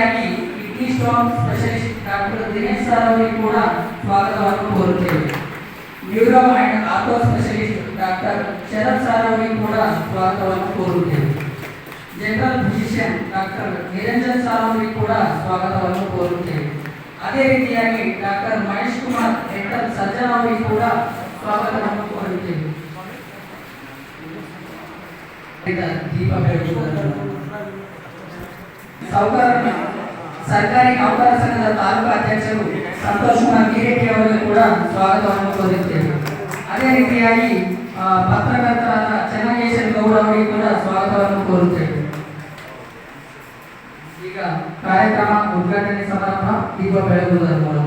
ಅದೇ ರೀತಿಯಾಗಿ kidney stone specialist doctor Dinesh sir ಅವರಿಗೆ ಕೂಡ ಸ್ವಾಗತವನ್ನು ಕೋರುತ್ತೇವೆ neuro and ortho specialist doctor Sharath sir ಅವರಿಗೆ ಕೂಡ ಸ್ವಾಗತವನ್ನು ಕೋರುತ್ತೇವೆ general physician doctor Niranjan sir ಅವರಿಗೆ ಕೂಡ ಸ್ವಾಗತವನ್ನು ಕೋರುತ್ತೇವೆ ಅದೇ ರೀತಿಯಾಗಿ doctor Mahesh Kumar dental surgeon ಅವರಿಗೆ ಕೂಡ ಸ್ವಾಗತವನ್ನು ಕೋರುತ್ತೇವೆ ದೀಪ ಬೆಳಗುವುದನ್ನು ಸಾಹುಕಾರ ಸರ್ಕಾರಿ ನೌಕರ ಸಂಘದ ತಾಲೂಕು ಅಧ್ಯಕ್ಷರು ಸಂತೋಷ್ ಕುಮಾರ್ ಗಿರೇಟಿ ಅವರಿಗೆ ಕೂಡ ಸ್ವಾಗತವನ್ನು ಕೋರುತ್ತೇವೆ ಅದೇ ರೀತಿಯಾಗಿ ಆ, ಪತ್ರಕರ್ತರಾದ ಚೆನ್ನಕೇಶನ್ ಗೌಡ ಅವರಿಗೆ ಕೂಡ ಸ್ವಾಗತವನ್ನು ಕೋರುತ್ತೇವೆ ಈಗ ಕಾರ್ಯಕ್ರಮ ಉದ್ಘಾಟನೆ ಸಮಾರಂಭ ದೀಪ ಬೆಳಗುವುದರ ಮೂಲಕ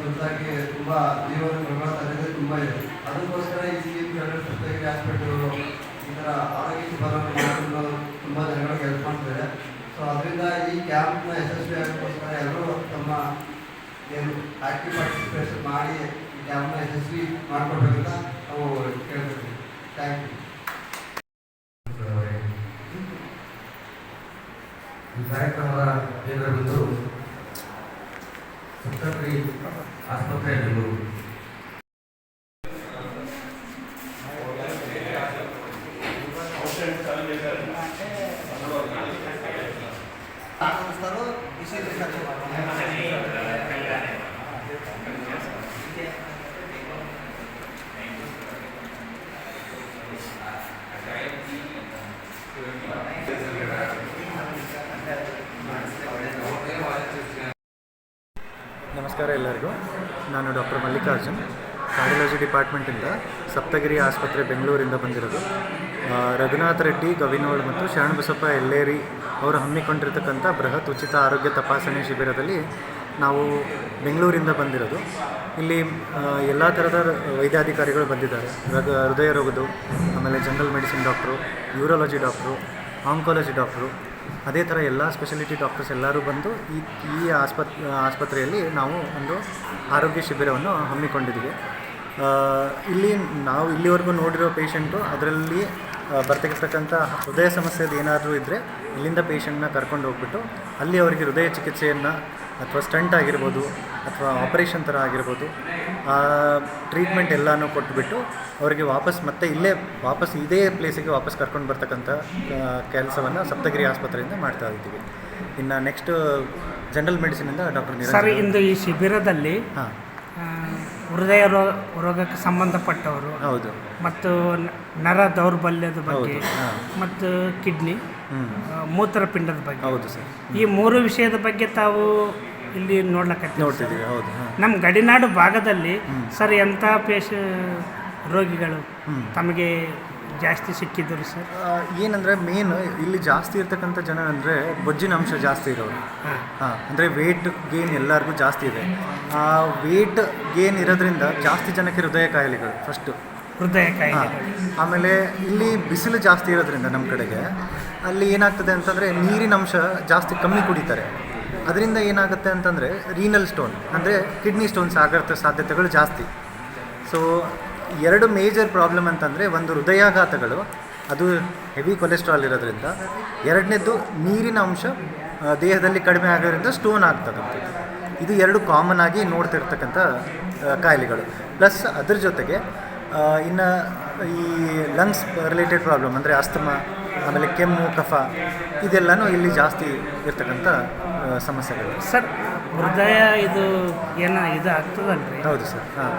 ತುರ್ತಾಗಿ ತುಂಬ ಜೀವನ ಪ್ರಮಾಣ ತುಂಬ ಇದೆ. ಅದಕ್ಕೋಸ್ಕರ ಈ ಸ್ಕೀಮ್ ಫೆಡರಲ್ ಸೊಸೈಟಿ ಹಾಸ್ಪಿಟಲ್ ಈ ಥರ ಆರೋಗ್ಯ ಶಿಬಿರವನ್ನು ತುಂಬ ಜನಗಳಿಗೆ ಹೆಲ್ಪ್ ಮಾಡ್ತಾರೆ ಸೊ ಅದರಿಂದ ಈ ಕ್ಯಾಂಪ್ನ ಯಶಸ್ವಿ ಆಗೋಸ್ಕರ ಎಲ್ಲರೂ ತಮ್ಮ ಏನು ಆಕ್ಟಿವ್ ಪಾರ್ಟಿಸಿಪೇಷನ್ ಮಾಡಿ ಈ ಕ್ಯಾಂಪ್ನ ಯಶಸ್ವಿ ಮಾಡಿಕೊಡ್ಬೇಕಂತ ನಾವು ಕೇಳ್ತೀವಿ ಥ್ಯಾಂಕ್ ಯು ಈ ಕಾರ್ಯಕ್ರಮದ ಕೇಂದ್ರ ಬಿಂದು ಸಪ್ತಕ್ರಿ ಆಸ್ಪತ್ರೆ ಬೆಂಗಳೂರು ನಮಸ್ಕಾರ ಎಲ್ಲರಿಗೂ. ನಾನು ಡಾಕ್ಟರ್ ಮಲ್ಲಿಕಾರ್ಜುನ್. ಕಾರ್ಡಿಯಾಲಜಿ ಡಿಪಾರ್ಟ್ಮೆಂಟಿಂದ ಸಪ್ತಗಿರಿ ಆಸ್ಪತ್ರೆ ಬೆಂಗಳೂರಿಂದ ಬಂದಿರೋದು. ರಘುನಾಥ ರೆಡ್ಡಿ, ಗವಿನೋಳ್ ಮತ್ತು ಶರಣಬಸಪ್ಪ ಎಲ್ಲೇರಿ ಅವರು ಹಮ್ಮಿಕೊಂಡಿರ್ತಕ್ಕಂಥ ಬೃಹತ್ ಉಚಿತ ಆರೋಗ್ಯ ತಪಾಸಣೆ ಶಿಬಿರದಲ್ಲಿ ನಾವು ಬೆಂಗಳೂರಿಂದ ಬಂದಿರೋದು. ಇಲ್ಲಿ ಎಲ್ಲ ಥರದ ವೈದ್ಯಾಧಿಕಾರಿಗಳು ಬಂದಿದ್ದಾರೆ. ರಗ, ಹೃದಯ ರೋಗದು ಆಮೇಲೆ general medicine doctor, urology doctor, oncology doctor ಅದೇ ಥರ ಎಲ್ಲ ಸ್ಪೆಷಲಿಟಿ ಡಾಕ್ಟರ್ಸ್ ಎಲ್ಲರೂ ಬಂದು ಈ ಈ ಆಸ್ಪತ್, ಆಸ್ಪತ್ರೆಯಲ್ಲಿ ನಾವು ಒಂದು ಆರೋಗ್ಯ ಶಿಬಿರವನ್ನು ಹಮ್ಮಿಕೊಂಡಿದ್ದೀವಿ. ಇಲ್ಲಿ ನಾವು ಇಲ್ಲಿವರೆಗೂ ನೋಡಿರೋ ಪೇಷಂಟು ಅದರಲ್ಲಿ ಬರ್ತಕ್ಕಿರ್ತಕ್ಕಂಥ ಹೃದಯ ಸಮಸ್ಯೆದು ಏನಾದರೂ ಇದ್ದರೆ ಇಲ್ಲಿಂದ ಪೇಷಂಟ್ನ ಕರ್ಕೊಂಡು ಹೋಗ್ಬಿಟ್ಟು ಅಲ್ಲಿ ಅವರಿಗೆ ಹೃದಯ ಚಿಕಿತ್ಸೆಯನ್ನು ಅಥವಾ ಸ್ಟಂಟ್ ಆಗಿರ್ಬೋದು ಅಥವಾ ಆಪರೇಷನ್ ಥರ ಆಗಿರ್ಬೋದು ಆ ಟ್ರೀಟ್ಮೆಂಟ್ ಎಲ್ಲನೂ ಕೊಟ್ಬಿಟ್ಟು ಅವರಿಗೆ ವಾಪಸ್ ಮತ್ತೆ ಇಲ್ಲೇ ವಾಪಸ್ ಇದೇ ಪ್ಲೇಸಿಗೆ ವಾಪಸ್ ಕರ್ಕೊಂಡು ಬರ್ತಕ್ಕಂಥ ಕೆಲಸವನ್ನು ಸಪ್ತಗಿರಿ ಆಸ್ಪತ್ರೆಯಿಂದ ಮಾಡ್ತಾ ಇದ್ದೀವಿ. ಇನ್ನು ನೆಕ್ಸ್ಟ್ ಜನರಲ್ ಮೆಡಿಸಿನಿಂದ ಡಾಕ್ಟರ್ ಸರ್ ಇಂದು ಈ ಶಿಬಿರದಲ್ಲಿ ಹಾಂ. ಹೃದಯ ರೋಗ ರೋಗಕ್ಕೆ ಸಂಬಂಧಪಟ್ಟವರು ಹೌದು. ಮತ್ತು ನರ ದೌರ್ಬಲ್ಯದ ಬಗ್ಗೆ ಮತ್ತು ಕಿಡ್ನಿ ಮೂತ್ರಪಿಂಡದ ಬಗ್ಗೆ. ಹೌದು ಸರ್. ಈ ಮೂರು ವಿಷಯದ ಬಗ್ಗೆ ತಾವು ಇಲ್ಲಿ ನೋಡ್ಲಕ್ಕ ನೋಡ್ತಿದ್ದೀವಿ ಹೌದು ನಮ್ಮ ಗಡಿನಾಡು ಭಾಗದಲ್ಲಿ ಸರ್ ಎಂಥ ಪೇಶ ರೋಗಿಗಳು. ತಮಗೆ ಜಾಸ್ತಿ ಸಿಕ್ಕಿದ್ರು ಸರ್? ಏನಂದರೆ ಮೇನ್ ಇಲ್ಲಿ ಜಾಸ್ತಿ ಇರ್ತಕ್ಕಂಥ ಜನ ಅಂದರೆ ಬೊಜ್ಜಿನ ಅಂಶ ಜಾಸ್ತಿ ಇರೋರು. ಹಾಂ. ಅಂದರೆ ವೇಟ್ ಗೇನ್ ಎಲ್ಲರಿಗೂ ಜಾಸ್ತಿ ಇದೆ. ಆ ವೇಟ್ ಗೇನ್ ಇರೋದ್ರಿಂದ ಜಾಸ್ತಿ ಜನಕ್ಕೆ ಹೃದಯ ಕಾಯಿಲೆಗಳು ಫಸ್ಟು ಹೃದಯ ಕಾಯಿಲೆ ಆಮೇಲೆ ಇಲ್ಲಿ ಬಿಸಿಲು ಜಾಸ್ತಿ ಇರೋದ್ರಿಂದ ನಮ್ಮ ಕಡೆಗೆ ಅಲ್ಲಿ ಏನಾಗ್ತದೆ ಅಂತಂದರೆ ನೀರಿನ ಅಂಶ ಜಾಸ್ತಿ ಕಮ್ಮಿ ಕುಡಿತಾರೆ. ಅದರಿಂದ ಏನಾಗುತ್ತೆ ಅಂತಂದರೆ ರೀನಲ್ ಸ್ಟೋನ್ ಅಂದರೆ ಕಿಡ್ನಿ ಸ್ಟೋನ್ಸ್ ಆಗೋ ಸಾಧ್ಯತೆಗಳು ಜಾಸ್ತಿ. ಸೊ ಎರಡು ಮೇಜರ್ ಪ್ರಾಬ್ಲಮ್ ಅಂತಂದರೆ ಒಂದು ಹೃದಯಾಘಾತಗಳು, ಅದು ಹೆವಿ ಕೊಲೆಸ್ಟ್ರಾಲ್ ಇರೋದ್ರಿಂದ. ಎರಡನೇದ್ದು ನೀರಿನ ಅಂಶ ದೇಹದಲ್ಲಿ ಕಡಿಮೆ ಆಗೋದ್ರಿಂದ ಸ್ಟೋನ್ ಆಗ್ತದಂತೆ. ಇದು ಎರಡು ಕಾಮನ್ ಆಗಿ ನೋಡ್ತಿರ್ತಕ್ಕಂಥ ಕಾಯಿಲೆಗಳು. ಪ್ಲಸ್ ಅದ್ರ ಜೊತೆಗೆ ಇನ್ನು ಈ ಲಂಗ್ಸ್ ರಿಲೇಟೆಡ್ ಪ್ರಾಬ್ಲಮ್ ಅಂದರೆ ಅಸ್ತಮಾ ಆಮೇಲೆ ಕೆಮ್ಮು ಕಫ ಇದೆಲ್ಲನೂ ಇಲ್ಲಿ ಜಾಸ್ತಿ ಇರ್ತಕ್ಕಂಥ ಸಮಸ್ಯೆಗಳು. ಸರ್ ಹೃದಯ ಇದು ಏನೋ ಇದು ಆಗ್ತದಲ್ರಿ? ಹೌದು ಸರ್ ಹಾಂ.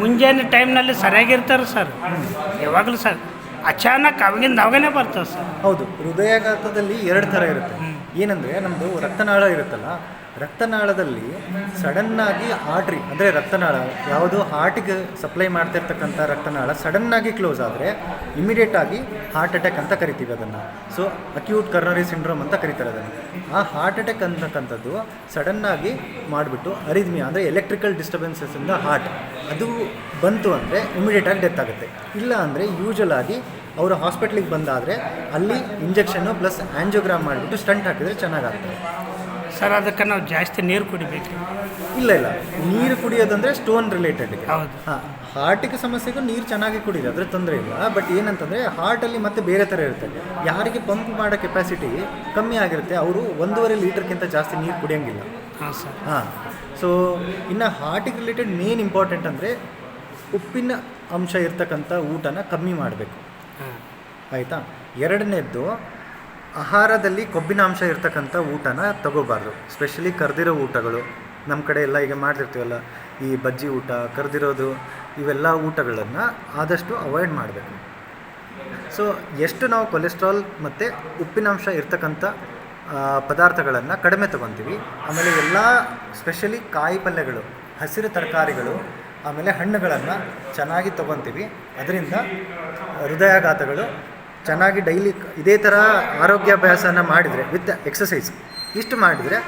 ಮುಂಜಾನೆ ಟೈಮ್ನಲ್ಲಿ ಸರಿಯಾಗಿರ್ತಾರೆ ಸರ್. ಯಾವಾಗಲೂ ಸರ್ ಅಚಾನಕ್ ಅವಾಗಿಂದ ಅವಾಗನೇ ಬರ್ತದೆ ಸರ್. ಹೌದು ಹೃದಯಾಘಾತದಲ್ಲಿ ಎರಡು ಥರ ಇರುತ್ತೆ. ಏನಂದರೆ ನಮ್ಮದು ರಕ್ತನಾಳ ಇರುತ್ತಲ್ಲ, ರಕ್ತನಾಳದಲ್ಲಿ ಸಡನ್ನಾಗಿ ಆರ್ಟ್ರಿ ಅಂದರೆ ರಕ್ತನಾಳ, ಯಾವುದು ಹಾರ್ಟಿಗೆ ಸಪ್ಲೈ ಮಾಡ್ತಿರ್ತಕ್ಕಂಥ ರಕ್ತನಾಳ ಸಡನ್ನಾಗಿ ಕ್ಲೋಸ್ ಆದರೆ ಇಮಿಡಿಯೇಟಾಗಿ ಹಾರ್ಟ್ ಅಟ್ಯಾಕ್ ಅಂತ ಕರಿತೀವಿ ಅದನ್ನು. ಸೊ ಅಕ್ಯೂಟ್ ಕರ್ನರಿ ಸಿಂಡ್ರೋಮ್ ಅಂತ ಕರೀತಾರೆ ಅದನ್ನು. ಆ ಹಾರ್ಟ್ ಅಟ್ಯಾಕ್ ಅಂತಕ್ಕಂಥದ್ದು ಸಡನ್ನಾಗಿ ಮಾಡಿಬಿಟ್ಟು ಅರಿದ್ಮಿಯಾ ಅಂದರೆ ಎಲೆಕ್ಟ್ರಿಕಲ್ ಡಿಸ್ಟರ್ಬೆನ್ಸಸ್ಸಿಂದ ಹಾರ್ಟ್ ಅದು ಬಂತು ಅಂದರೆ ಇಮಿಡಿಯೇಟಾಗಿ ಡೆತ್ ಆಗುತ್ತೆ. ಇಲ್ಲ ಅಂದರೆ ಆಗಿ ಅವರು ಹಾಸ್ಪಿಟ್ಲಿಗೆ ಬಂದಾದರೆ ಅಲ್ಲಿ ಇಂಜೆಕ್ಷನ್ನು ಪ್ಲಸ್ ಆ್ಯಂಜಿಯೋಗ್ರಾಮ್ ಮಾಡಿಬಿಟ್ಟು ಸ್ಟಂಟ್ ಹಾಕಿದರೆ ಚೆನ್ನಾಗಾಗ್ತದೆ. ಸರ್ ಅದಕ್ಕೆ ನಾವು ಜಾಸ್ತಿ ನೀರು ಕುಡಿಬೇಕು. ಇಲ್ಲ ಇಲ್ಲ. ನೀರು ಕುಡಿಯೋದಂದರೆ ಸ್ಟೋನ್ ರಿಲೇಟೆಡ್ ಹೌದು. ಹಾಂ ಹಾರ್ಟಿಗೆ ಸಮಸ್ಯೆಗೂ ನೀರು ಚೆನ್ನಾಗಿ ಕುಡಿಯೋದು ಅದ್ರ ತೊಂದರೆ ಇಲ್ಲ. ಬಟ್ ಏನಂತಂದರೆ ಹಾರ್ಟಲ್ಲಿ ಮತ್ತೆ ಬೇರೆ ಥರ ಇರುತ್ತೆ. ಯಾರಿಗೆ ಪಂಪ್ ಮಾಡೋ ಕೆಪಾಸಿಟಿ ಕಮ್ಮಿ ಆಗಿರುತ್ತೆ. ಅವರು ಒಂದೂವರೆ ಲೀಟರ್ಗಿಂತ ಜಾಸ್ತಿ ನೀರು ಕುಡಿಯೋಂಗಿಲ್ಲ. ಹಾಂ ಸರ್. ಹಾಂ ಸೊ ಇನ್ನು ಹಾರ್ಟಿಗೆ ರಿಲೇಟೆಡ್ ಮೇನ್ ಇಂಪಾರ್ಟೆಂಟ್ ಅಂದರೆ ಉಪ್ಪಿನ ಅಂಶ ಇರ್ತಕ್ಕಂಥ ಊಟನ ಕಮ್ಮಿ ಮಾಡಬೇಕು. ಆಯಿತಾ? ಎರಡನೇದ್ದು, ಆಹಾರದಲ್ಲಿ ಕೊಬ್ಬಿನಾಂಶ ಇರ್ತಕ್ಕಂಥ ಊಟನ ತಗೋಬಾರ್ದು. ಸ್ಪೆಷಲಿ ಕರೆದಿರೋ ಊಟಗಳು. ನಮ್ಮ ಕಡೆ ಎಲ್ಲ ಈಗ ಮಾಡ್ತಿರ್ತೀವಲ್ಲ, ಈ ಬಜ್ಜಿ ಊಟ, ಕರೆದಿರೋದು, ಇವೆಲ್ಲ ಊಟಗಳನ್ನು ಆದಷ್ಟು ಅವಾಯ್ಡ್ ಮಾಡಬೇಕು. ಸೊ ಎಷ್ಟು ನಾವು ಕೊಲೆಸ್ಟ್ರಾಲ್ ಮತ್ತು ಉಪ್ಪಿನಾಂಶ ಇರ್ತಕ್ಕಂಥ ಪದಾರ್ಥಗಳನ್ನು ಕಡಿಮೆ ತೊಗೊತೀವಿ. ಆಮೇಲೆ ಎಲ್ಲ ಸ್ಪೆಷಲಿ ಕಾಯಿ ಪಲ್ಯಗಳು, ಹಸಿರು ತರಕಾರಿಗಳು ಆಮೇಲೆ ಹಣ್ಣುಗಳನ್ನು ಚೆನ್ನಾಗಿ ತೊಗೊತೀವಿ. ಅದರಿಂದ ಹೃದಯಾಘಾತಗಳು ಚೆನ್ನಾಗಿ ಡೈಲಿ ಇದೇ ಥರ ಆರೋಗ್ಯಾಭ್ಯಾಸನ ಮಾಡಿದರೆ ವಿತ್ ಎಕ್ಸಸೈಸ್ ಇಷ್ಟು ಮಾಡಿದರೆ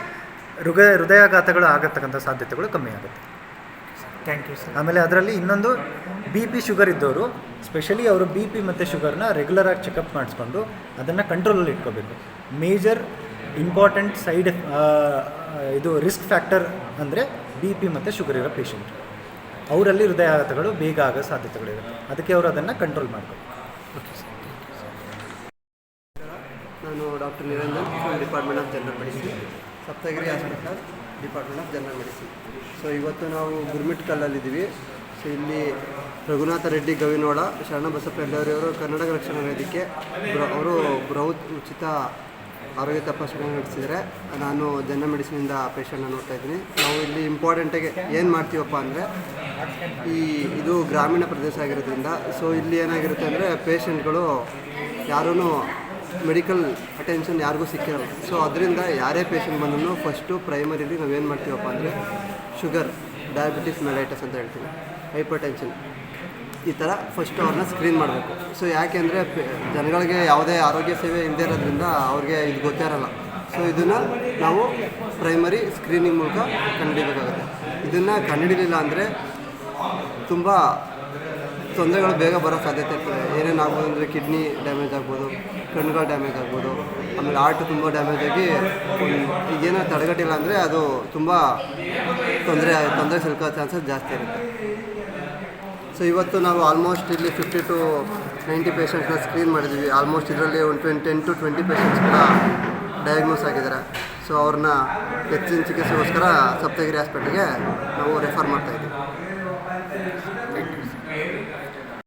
ಹೃದಯ ಹೃದಯಾಘಾತಗಳು ಆಗತಕ್ಕಂಥ ಸಾಧ್ಯತೆಗಳು ಕಮ್ಮಿ ಆಗುತ್ತೆ. ಥ್ಯಾಂಕ್ ಯು ಸರ್ ಆಮೇಲೆ ಅದರಲ್ಲಿ ಇನ್ನೊಂದು ಬಿ ಪಿ ಶುಗರ್ ಇದ್ದವರು ಸ್ಪೆಷಲಿ ಅವರು ಬಿ ಪಿ ಮತ್ತು ಶುಗರ್ನ ರೆಗ್ಯುಲರಾಗಿ ಚೆಕಪ್ ಮಾಡಿಸ್ಕೊಂಡು ಅದನ್ನು ಕಂಟ್ರೋಲಲ್ಲಿ ಇಟ್ಕೋಬೇಕು. ಮೇಜರ್ ಇಂಪಾರ್ಟೆಂಟ್ ಸೈಡ್ ಇದು ರಿಸ್ಕ್ ಫ್ಯಾಕ್ಟರ್ ಅಂದರೆ ಬಿ ಪಿ ಮತ್ತು ಶುಗರ್ ಇರೋ ಪೇಷಂಟ್. ಅವರಲ್ಲಿ ಹೃದಯಾಘಾತಗಳು, ಬೇಗ ಆಗೋ ಸಾಧ್ಯತೆಗಳಿರುತ್ತೆ ಅದಕ್ಕೆ ಅವರು ಅದನ್ನು ಕಂಟ್ರೋಲ್ ಮಾಡಬೇಕು ನಾನು doctor Niranjan from department of general medicine Saptagiri hospital department of general medicine so ಇವತ್ತು ನಾವು ಗುರ್ಮಿಟ್ ಕಲ್ಲಲ್ಲಿದ್ದೀವಿ ಸೊ ಇಲ್ಲಿ ರಘುನಾಥ ರೆಡ್ಡಿ, ಗವಿನೋಡ, ಶರಣಬಸಪ್ಪ ಎಲ್ಲರಿಯವರು ಕನ್ನಡ ರಕ್ಷಣಾ ವೇದಿಕೆ ಅವರು ಬೃಹತ್ ಉಚಿತ ಆರೋಗ್ಯ ತಪಾಸಣೆ ನಡೆಸಿದರೆ ನಾನು ಜನರಲ್ ಮೆಡಿಸಿನಿಂದ ಪೇಷಂಟ್ನ ನೋಡ್ತಾ ಇದ್ದೀನಿ. ನಾವು ಇಲ್ಲಿ ಇಂಪಾರ್ಟೆಂಟಾಗಿ ಏನು ಮಾಡ್ತೀವಪ್ಪ ಅಂದರೆ ಈ ಇದು ಗ್ರಾಮೀಣ ಪ್ರದೇಶ ಆಗಿರೋದ್ರಿಂದ ಸೊ ಇಲ್ಲಿ ಏನಾಗಿರುತ್ತೆ ಅಂದರೆ ಪೇಷಂಟ್ಗಳು ಯಾರೂ ಮೆಡಿಕಲ್ ಅಟೆನ್ಷನ್ ಯಾರಿಗೂ ಸಿಕ್ಕಿರಲ್ಲ. ಸೊ ಅದರಿಂದ ಯಾರೇ ಪೇಷಂಟ್ ಬಂದರೂ ಫಸ್ಟು ಪ್ರೈಮರಿಲಿ ನಾವೇನು ಮಾಡ್ತೀವಪ್ಪ ಅಂದರೆ ಶುಗರ್ ಡಯಾಬಿಟಿಸ್ ಮೆಲೈಟಸ್ ಅಂತ ಹೇಳ್ತೀವಿ ಹೈಪರ್ ಟೆನ್ಷನ್ ಈ ಥರ ಫಸ್ಟ್ ಅವ್ರನ್ನ ಸ್ಕ್ರೀನ್ ಮಾಡಬೇಕು. ಸೊ ಯಾಕೆ ಅಂದರೆ ಜನಗಳಿಗೆ ಯಾವುದೇ ಆರೋಗ್ಯ ಸೇವೆ ಇಲ್ಲದೇ ಇರೋದ್ರಿಂದ ಅವ್ರಿಗೆ ಇದು ಗೊತ್ತೇ ಇರಲ್ಲ. ಸೊ ಇದನ್ನು ನಾವು ಪ್ರೈಮರಿ ಸ್ಕ್ರೀನಿಂಗ್ ಮೂಲಕ ಕಂಡುಹಿಡಬೇಕಾಗುತ್ತೆ ಇದನ್ನು ಕಂಡುಹಿಡಿಲಿಲ್ಲ ಅಂದರೆ ತುಂಬ ತೊಂದರೆಗಳು ಬೇಗ ಬರೋ ಸಾಧ್ಯತೆ ಇರ್ತದೆ. ಏನೇನು ಆಗ್ಬೋದು ಅಂದರೆ ಕಿಡ್ನಿ ಡ್ಯಾಮೇಜ್ ಆಗ್ಬೋದು, ಕಣ್ಣುಗಳು ಡ್ಯಾಮೇಜ್ ಆಗ್ಬೋದು, ಆಮೇಲೆ ಹಾರ್ಟ್ ತುಂಬ ಡ್ಯಾಮೇಜ್ ಆಗಿ ಈಗೇನೋ ತಡೆಗಟ್ಟಿಲ್ಲ ಅಂದರೆ ಅದು ತುಂಬ ತೊಂದರೆ ತೊಂದರೆ ಸಿಲ್ಕೋ ಚಾನ್ಸಸ್ ಜಾಸ್ತಿ ಇರುತ್ತೆ. ಸೊ ಇವತ್ತು ನಾವು ಆಲ್ಮೋಸ್ಟ್ ಇಲ್ಲಿ ಫಿಫ್ಟಿ ಟು ನೈಂಟಿ ಪೇಷಂಟ್ಸ್ನ ಸ್ಕ್ರೀನ್ ಮಾಡಿದ್ದೀವಿ. ಆಲ್ಮೋಸ್ಟ್ ಇದರಲ್ಲಿ ಒಂದು ಟ್ವೆಂಟಿ ಟೆನ್ ಟು ಟ್ವೆಂಟಿ ಪೇಷಂಟ್ಸ್ನ ಡಯಾಗ್ನೋಸ್ ಆಗಿದ್ದಾರೆ. ಸೊ ಅವ್ರನ್ನ ಹೆಚ್ಚಿನ ಚಿಕಿತ್ಸೆಗೋಸ್ಕರ ಸಪ್ತಗಿರಿ ಹಾಸ್ಪಿಟ್ಲಿಗೆ ನಾವು ರೆಫರ್ ಮಾಡ್ತಾಯಿದ್ದೀವಿ